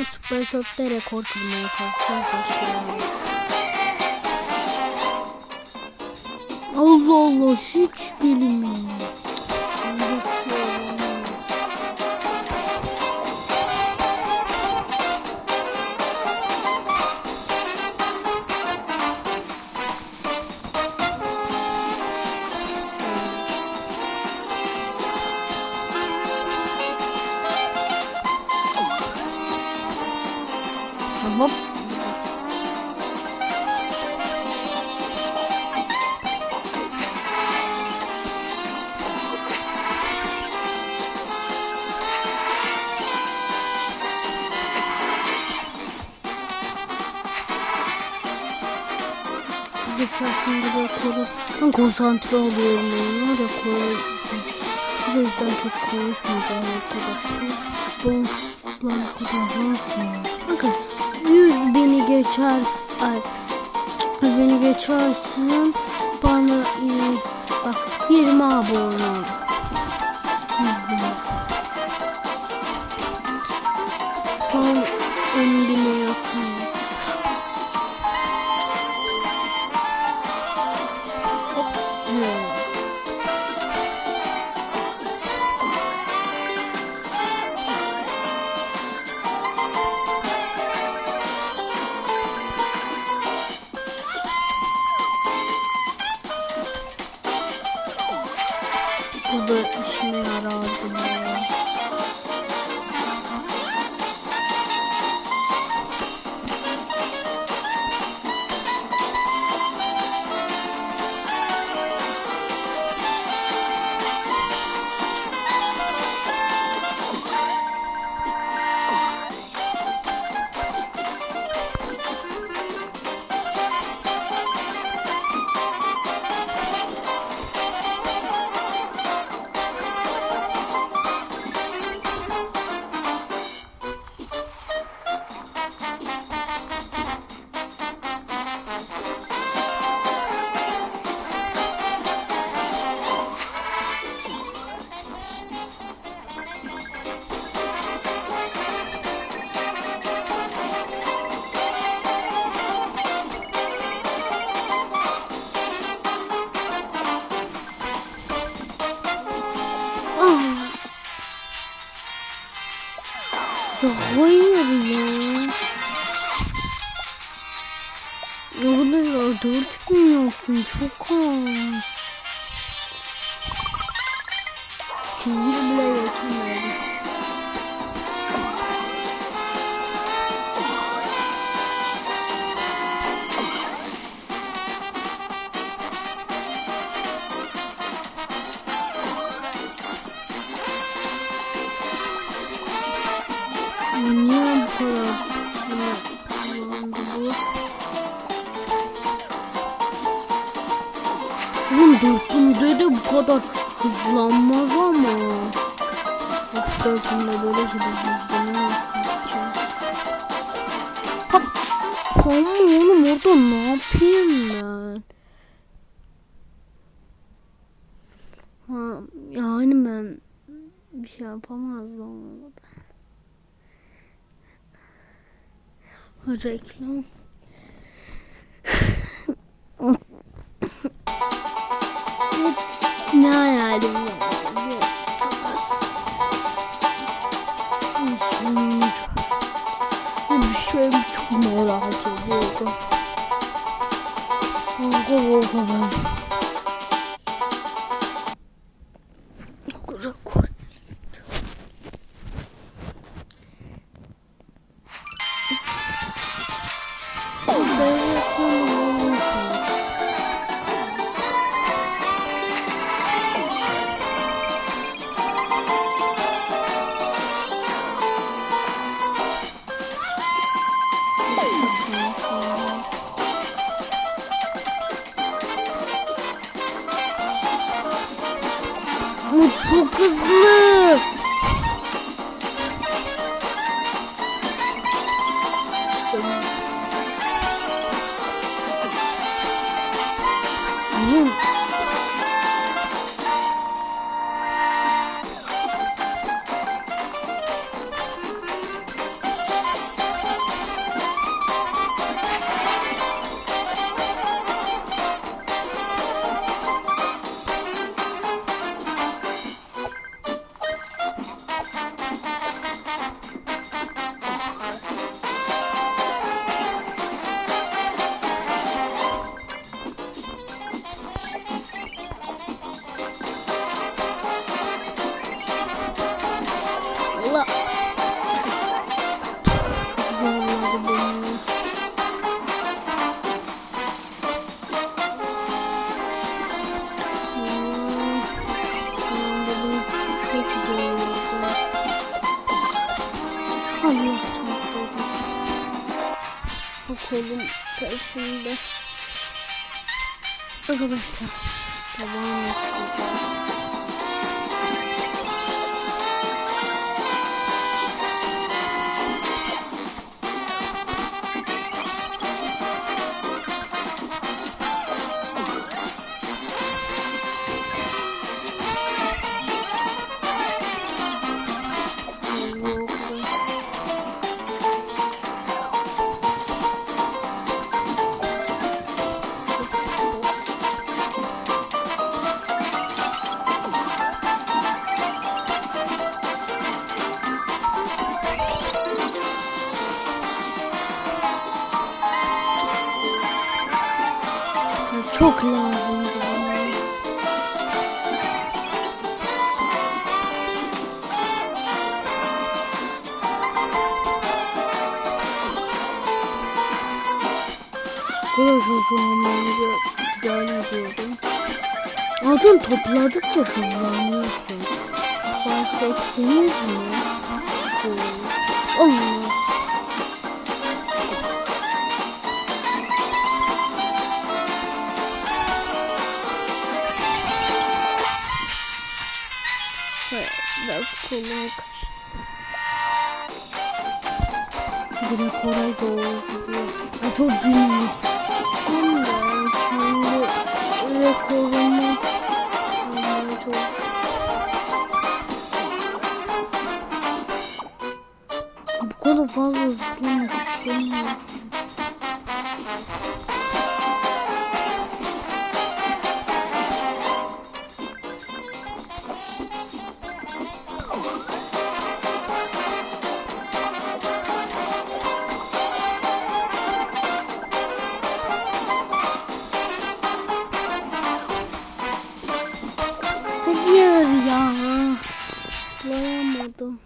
Bu Super Soft'ta rekor kırmaya çalışacağız başlayalım. Allah Allah hiç bilmiyorum. Hop. Arkadaşlar şimdi de koru. Ben konsantre oluyorum oyuna da koru. Bu yüzden çok konuşmayacağım arkadaşlar. Bu bu arkadaşlar nasıl ya? Bakın 100 bini geçersin. Ay 100 bini geçersin. Bana e, bak 20 abone da işime yarardı ya. Ah. Arkadaşlar dört gün yaptım çok az. Şimdi bile geçemedim. Oğlum dörtünde de bu kadar hızlanmaz ama. Of dörtünde böyle yapacağız? Hop. Tamam oğlum orada ne yapayım ben? Ha, yani ben bir şey yapamazdım ama ben. Reklam. Hayalim peşinde. Arkadaşlar devam edeceğim. Arkadaşlar bence güzel gidiyorum. Altın topladıkça hızlanıyorsun. Fark ettiniz mi? Allah. Biraz kolay kaçtı. Direkt oraya doğru gidiyor. Bu çok rekorumu. Bu kadar fazla zıplamak Hayır ya. Tıklayamadım.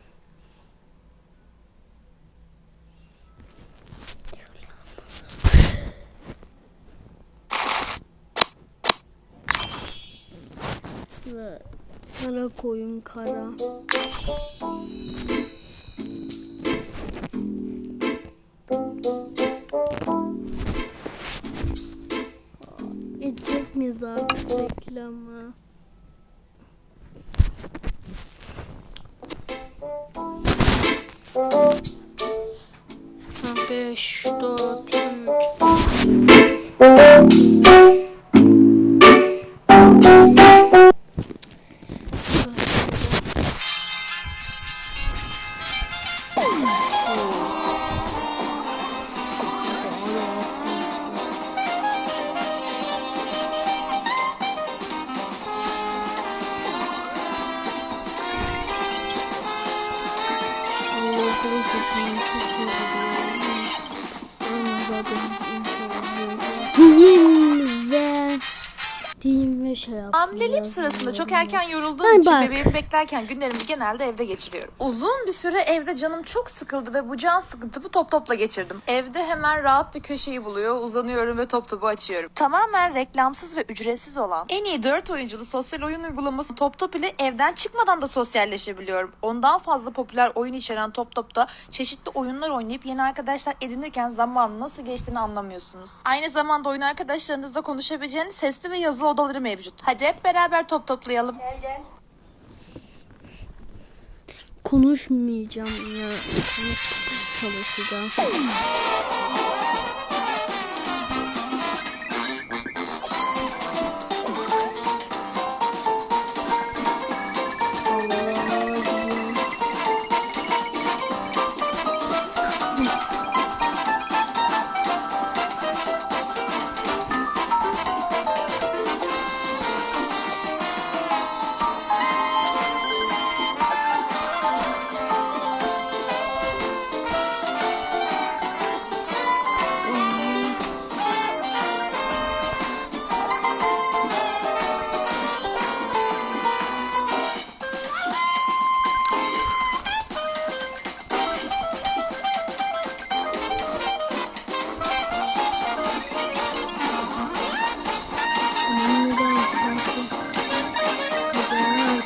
Ve kara koyun kara. Geçecek miyiz artık 5, 4, 3, 4. Çok ve şey yapayım. Hamileliğim sırasında çok erken yorulduğum Ay için bak. bebeğimi beklerken günlerimi genelde evde geçiriyorum. Uzun bir süre evde canım çok sıkıldı ve bu can sıkıntımı top topla geçirdim. Evde hemen rahat bir köşeyi buluyor, uzanıyorum ve top topu açıyorum. Tamamen reklamsız ve ücretsiz olan en iyi 4 oyunculu sosyal oyun uygulaması Top Top ile evden çıkmadan da sosyalleşebiliyorum. Ondan fazla popüler oyun içeren Top Top'ta çeşitli oyunlar oynayıp yeni arkadaşlar edinirken zaman nasıl geçtiğini anlamıyorsunuz. Aynı zamanda oyun arkadaşlarınızla konuşabileceğiniz sesli ve yazılı odaları mevcut. Hadi hep beraber top toplayalım. Konuşmayacağım ya. Çalışacağım.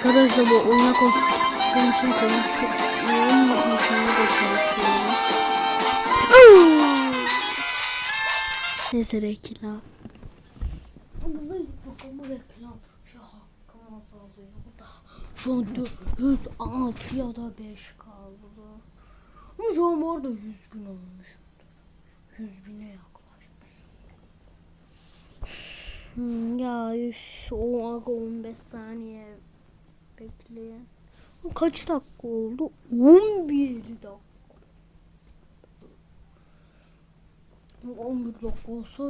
Arkadaşlar bu oyuna konuştuğum için konuşuyorum. Konuşmaya da çalışıyorum. Neyse reklam. Şu an 406 ya da 5 kaldı. Ama şu an bu arada 100 bin olmuş. 100 bine yaklaşmış. Hmm, ya üf, o aga 15 saniye bekleyin. Kaç dakika oldu? 11 dakika. 11 dakika olsa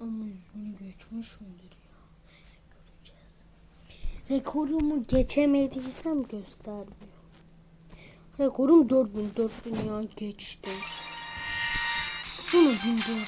ama 100 bini geçmiş midir ya? Göreceğiz. Rekorumu geçemediysem göstermiyor. Rekorum 4000 4000 ya geçti. Şunu 1400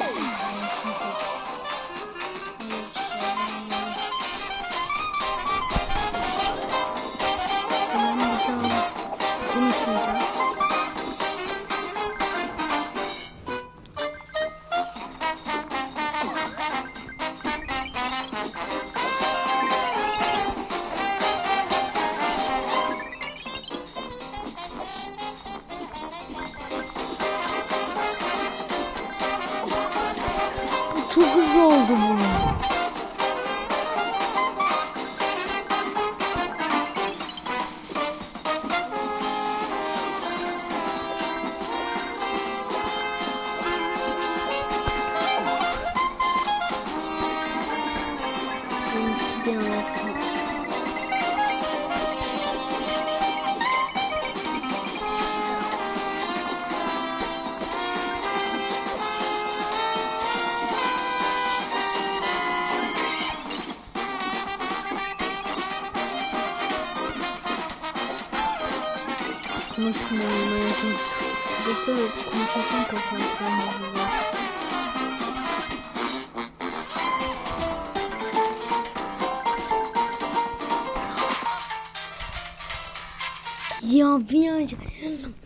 Ya bir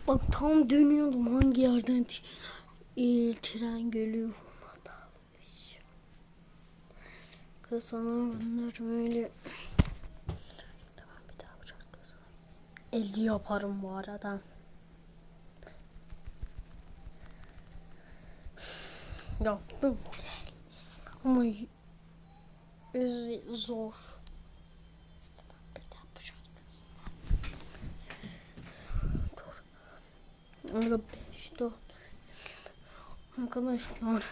bak tam dönüyordum hangi yerden e, tren geliyor dalmış. Kızana bunlar böyle tamam bir daha bırak kızana. 50 yaparım bu arada. Yaptım. Ama zor. Bir daha bırak Aga 5 4 Arkadaşlar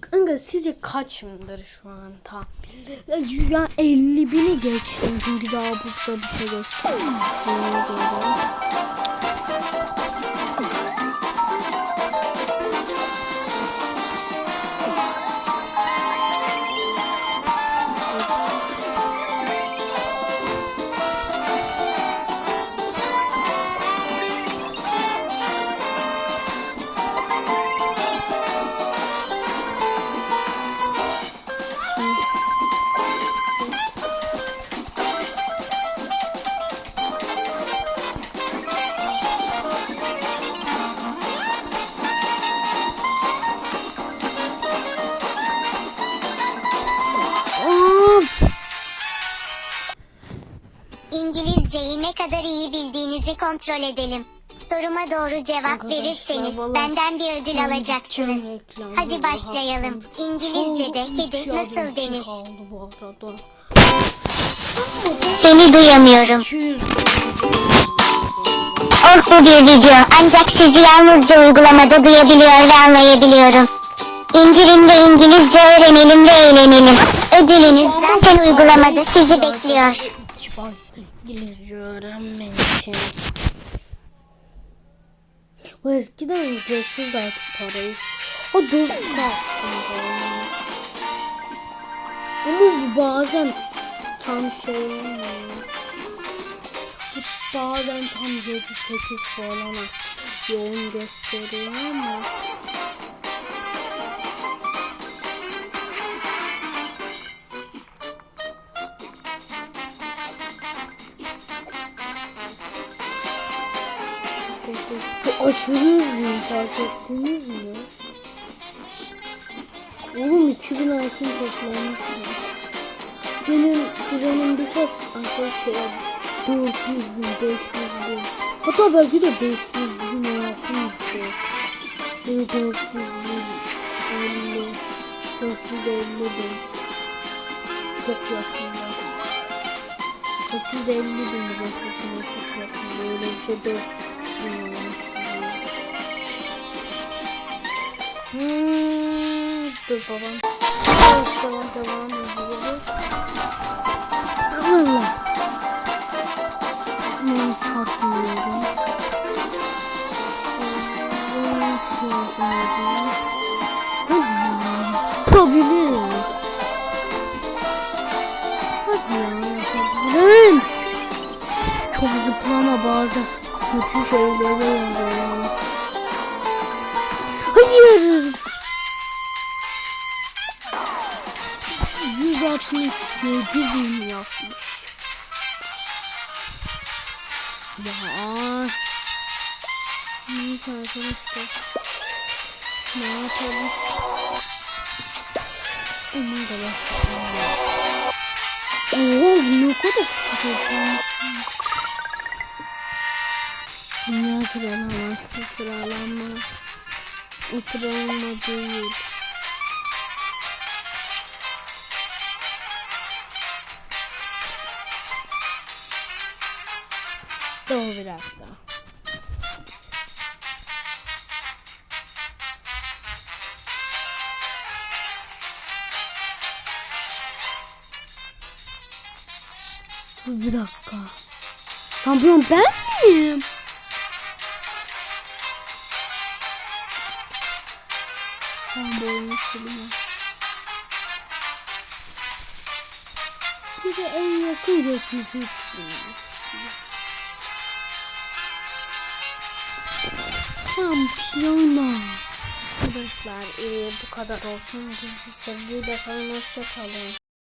Kanka sizce kaçımdır şu an tam? Ya 50 bini geçtim çünkü daha burada bir şey göstermiyor. Kontrol edelim. Soruma doğru cevap Arkadaşlar, verirseniz vallahi benden bir ödül ben alacaksınız. Hadi başlayalım. baktım. İngilizce'de Son kedi da nasıl denir? Seni duyamıyorum. 200 Oh bu bir video ancak sizi yalnızca uygulamada duyabiliyor ve anlayabiliyorum. İndirin ve İngilizce öğrenelim ve eğlenelim. Ödülünüz zaten uygulamada sizi bekliyor. İngilizce öğrenmen Bu eskiden ücretsiz artık para istiyor. O dört. Ama bu bazen tam şey. Bu bazen tam 7-8 falan yoğun gösteriyor ama. Aşırı hızlıyım fark ettiniz mi? Oğlum 2000 altın toplamış. Benim kuzenim birkaç arkadaşlar 400 bin, 500 bin. Hatta belki de 500 bin bir şey. Böyle 400 bin. 450 450 bin çok yakında 450 bin lira çok yakında öyle bir şey 4 bin Hmm, dur babam. Devam devam ediyoruz Allah Ben çarpmıyorum Yapabilirim Hadi ya yapabilirim Çok zıplama bazen kötü şeylere yarıyor Hayır 167 bin yapmış. Ya. Neyse arkadaşlar Ne yapalım? Onu da başlayalım. Oo ne kadar Dünya sıralaması sıralama O sıralama değil Dur bir dakika. Dur bir dakika. Şampiyon ben miyim? Ben bu oyunu silmem. Bir de en yakın rekvizit. Şampiyona. Arkadaşlar e, bu kadar olsun. Sevgiyle kalın. Hoşça kalın.